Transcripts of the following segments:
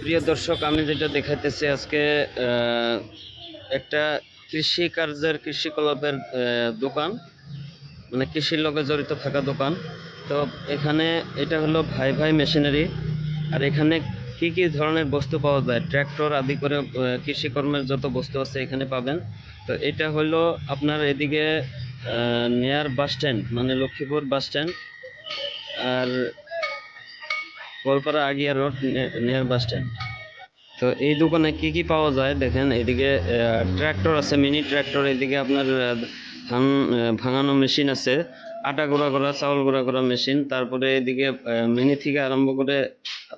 প্রিয় দর্শক, আমি যেটা দেখাইতেছি আজকে একটা কৃষি কার্যের কৃষিকলাপের দোকান মানে কৃষির লগে জড়িত থাকা দোকান। তো এখানে এটা হলো ভাই ভাই মেশিনারি, আর এখানে কি কি ধরনের বস্তু পাওয়া যায়? ট্র্যাক্টর আদি করে কৃষিকর্মের যত বস্তু আছে এখানে পাবেন। তো এটা হলো আপনার এদিকে নিয়ার বাস স্ট্যান্ড মানে লক্ষ্মীপুর বাস স্ট্যান্ড আর Goalpara Agia road near bus stand তো এই দোকানে কি কি পাওয়া যায়? দেখেন, এদিকে ট্র্যাক্টর আছে মিনি ট্র্যাক্টর এদিকে আপনার ধান ভাঙানো মেশিন আছে, আটা গুঁড়া করা, চাউল গুঁড়া করা মেশিন তারপরে এদিকে মিনি থেকে আরম্ভ করে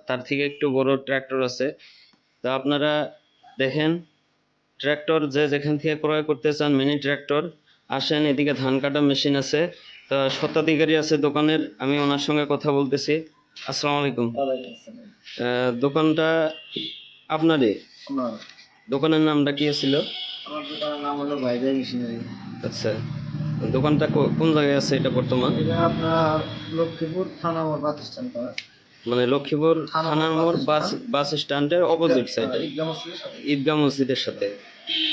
তার থেকে একটু বড় ট্র্যাক্টর আছে। তো আপনারা দেখেন ট্র্যাক্টর যে যেখান থেকে ক্রয় করতে চান মিনি ট্র্যাক্টর আসেন, এদিকে ধান কাটা মেশিন আছে। তো স্বত্বাধিকারী আছে দোকানের, আমি ওনার সঙ্গে কথা বলতেছি। আসসালামু আলাইকুম। দোকানটা আপনারই? দোকানের নামটা কি ছিল আমার দোকানের নাম হলো ভাইজাই মেশিনারি। আচ্ছা দোকানটা কোন জায়গায় আছে এটা বর্তমান? এটা আপনার লক্ষ্মীপুর থানা আমার বাস স্ট্যান্ড মানে লক্ষ্মীপুর থানার মোড় বাস বাস স্ট্যান্ডের অপোজিট সাইডে ঈদগাহ মসজিদের সাথে।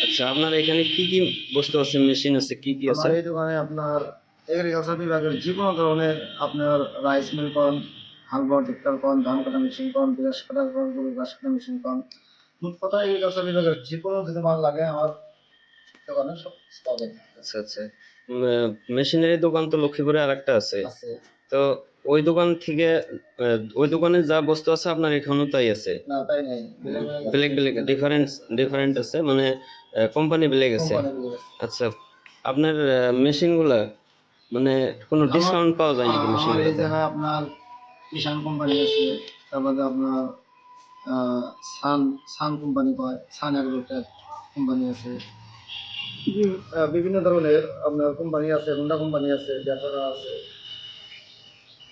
আচ্ছা আপনার এখানে কি কি বস্তু আছে মেশিন আছে কি কি আছে? এই দোকানে আপনার এগ্রিকালচার বিভাগের যে কোনো ধরনের আপনার রাইস মিল কন হালবা ট্রেক্টর কন ধান কাটা মেশিন কন বিরাস কাটা কন গরু ঘাস কাটা মেশিন কন মোট কথা এগ্রিকালচার বিভাগের যে কোনো যদি মাল লাগে আমার দোকানে সব পাবেন আচ্ছা আচ্ছা। মেশিনারি দোকান তো লক্ষ্মীপুরে আর একটা আছে। তো ওই দোকান থেকে ওই দোকানে যা বস্তু আছে আপনার এখানেও তাই আছে? না তাই নেই। ডিফারেন্স ডিফারেন্ট আছে মানে কোম্পানি ব্ল্যাক আছে। আচ্ছা আপনার মেশিনগুলা মানে কোনো ডিসকাউন্ট পাওয়া যায় নাকি এই মেশিনগুলোতে? আপনার কিষান কোম্পানি আছে। তারপরে আপনার সান সান কোম্পানি কয় সান অ্যাগ্রোটেক কোম্পানি আছে। বিভি- বিভিন্ন ধরনের আপনার কোম্পানি আছে হোন্ডা কোম্পানি আছে ব্যাটারা আছে।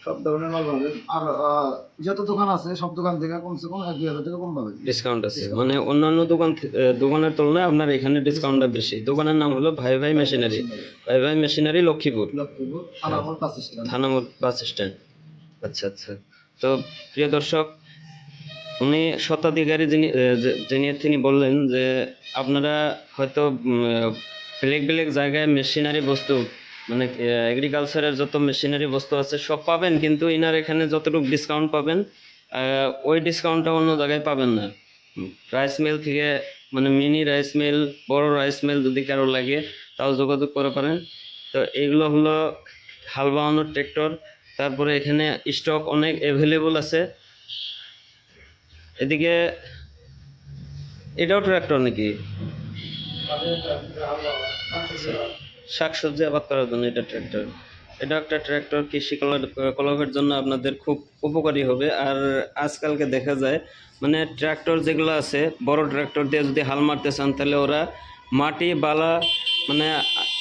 সব ধরনের মাল পাবেন আর যত দোকান আছে সব দোকান থেকে কমসে কম এক দুই হাজার টাকা কম পাবেন ডিসকাউন্ট আছে। মানে অন্যান্য দোকান দোকানের তুলনায় আপনার এখানে ডিসকাউন্টটা বেশি। দোকানের নাম হলো ভাই ভাই মেশিনারি ভাই ভাই machinery Lakshmipur Lakshmipur Thanapur bus stand Thanamor bus stand আচ্ছা আচ্ছা। তো প্রিয় দর্শক, উনি স্বত্বাধিকারী যিনি যিনি, তিনি বললেন যে আপনারা হয়তো বেলেগ বেলেগ জায়গায় মেশিনারি বস্তু মানে এগ্রিকালচারের যত মেশিনারি বস্তু আছে সব পাবেন, কিন্তু ইনার এখানে যতটুকু ডিসকাউন্ট পাবেন ওই ডিসকাউন্টটা অন্য জায়গায় পাবেন না। রাইস মিল থেকে মানে মিনি রাইস মিল বড় রাইস মিল যদি কারও লাগে, তাও যোগাযোগ করে পারেন। তো এইগুলো হলো হাল বানানোর ট্রেক্টর তারপরে এখানে স্টক অনেক অ্যাভেলেবল আছে। এদিকে এটাও ট্রাক্টর নাকি? শাকসবজি আবাদ করার জন্য এটা ট্র্যাক্টর এটা একটা ট্র্যাক্টর কৃষি কলা- কলাপের জন্য আপনাদের খুব উপকারী হবে। আর আজকালকে দেখা যায় মানে ট্র্যাক্টর যেগুলো আছে, বড় ট্র্যাক্টর দিয়ে যদি হাল মারতে চান, তাহলে ওরা মাটি, বালা মানে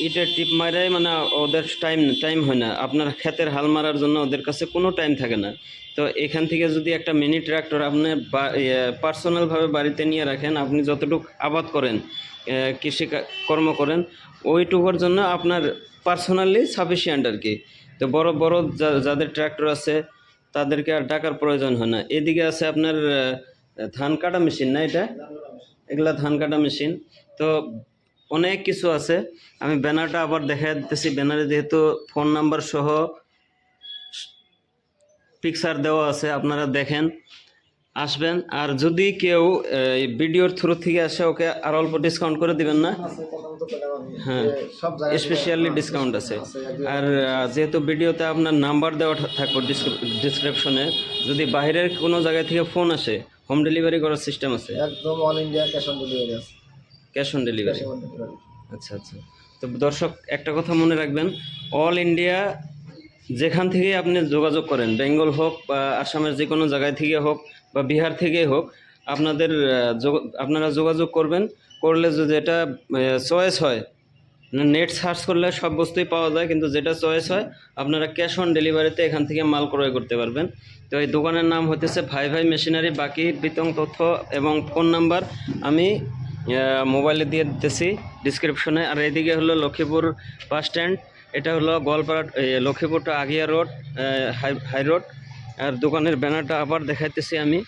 ইটের টিপ মারাই মানে ওদের টাইম টাইম হয় না। আপনার ক্ষেতের হাল মারার জন্য ওদের কাছে কোনো টাইম থাকে না। তো এখান থেকে যদি একটা মিনি ট্র্যাক্টর আপনি পার্সোনালভাবে বাড়িতে নিয়ে রাখেন, আপনি যতটুকু আবাদ করেন কৃষি কর্ম করেন, ওইটুকুর জন্য আপনার পার্সোনালি সাফিসিয়েন্ট আর কি। তো বড় বড় যাদের ট্র্যাক্টর আছে, তাদেরকে আর টাকার প্রয়োজন হয় না। এদিকে আছে আপনার ধান কাটা মেশিন না এটা? এগুলা ধান কাটা মেশিন। তো অনেক কিছু আছে। আমি ব্যানারটা আবার দেখা দিতেছি। ব্যানারে যেহেতু ফোন নাম্বার সহ পিকচার দেওয়া আছে, আপনারা দেখেন, আসবেন। আর যদি কেউ, এই ভিডিওর থ্রু থেকে আসে, ওকে আর অল্প ডিসকাউন্ট করে দিবেন না? হ্যাঁ। স্পেশালি ডিসকাউন্ট আছে। আর যেহেতু ভিডিওতে আপনার নাম্বার দেওয়া থাকবে ডিসক্রিপশনে যদি বাইরের কোনো জায়গা থেকে ফোন আসে হোম ডেলিভারি করার সিস্টেম আছে? একদম all India cash on delivery আছে। ক্যাশ অন ডেলিভারি আচ্ছা আচ্ছা। তো দর্শক একটা কথা মনে রাখবেন অল ইন্ডিয়া যেখান থেকে আপনি যোগাযোগ করেন বেঙ্গল হোক বা আসামের যে কোনো জায়গায় থেকে হোক বা বিহার থেকে হোক আপনাদের আপনারা যোগাযোগ করবেন করলে যদি এটা চয়েস হয় নেট সার্চ করলে সব বস্তুই পাওয়া যায় কিন্তু যেটা চয়েস হয় আপনারা ক্যাশ অন ডেলিভারিতে এখান থেকে মাল ক্রয় করতে পারবেন। তো এই দোকানের নাম হতেছে ভাই ভাই মেশিনারি বাকি বিতং তথ্য এবং ফোন নাম্বার আমি মোবাইলে দিয়ে দিতেছি ডিসক্রিপশনে আর এদিকে হলো লক্ষ্মীপুর বাস স্ট্যান্ড এটা হলো গোয়ালপাড়া এ, লক্ষ্মীপুরটা আগিয়া রোড হাই হাই রোড আর দোকানের ব্যানারটা আবার দেখাইতেছি আমি।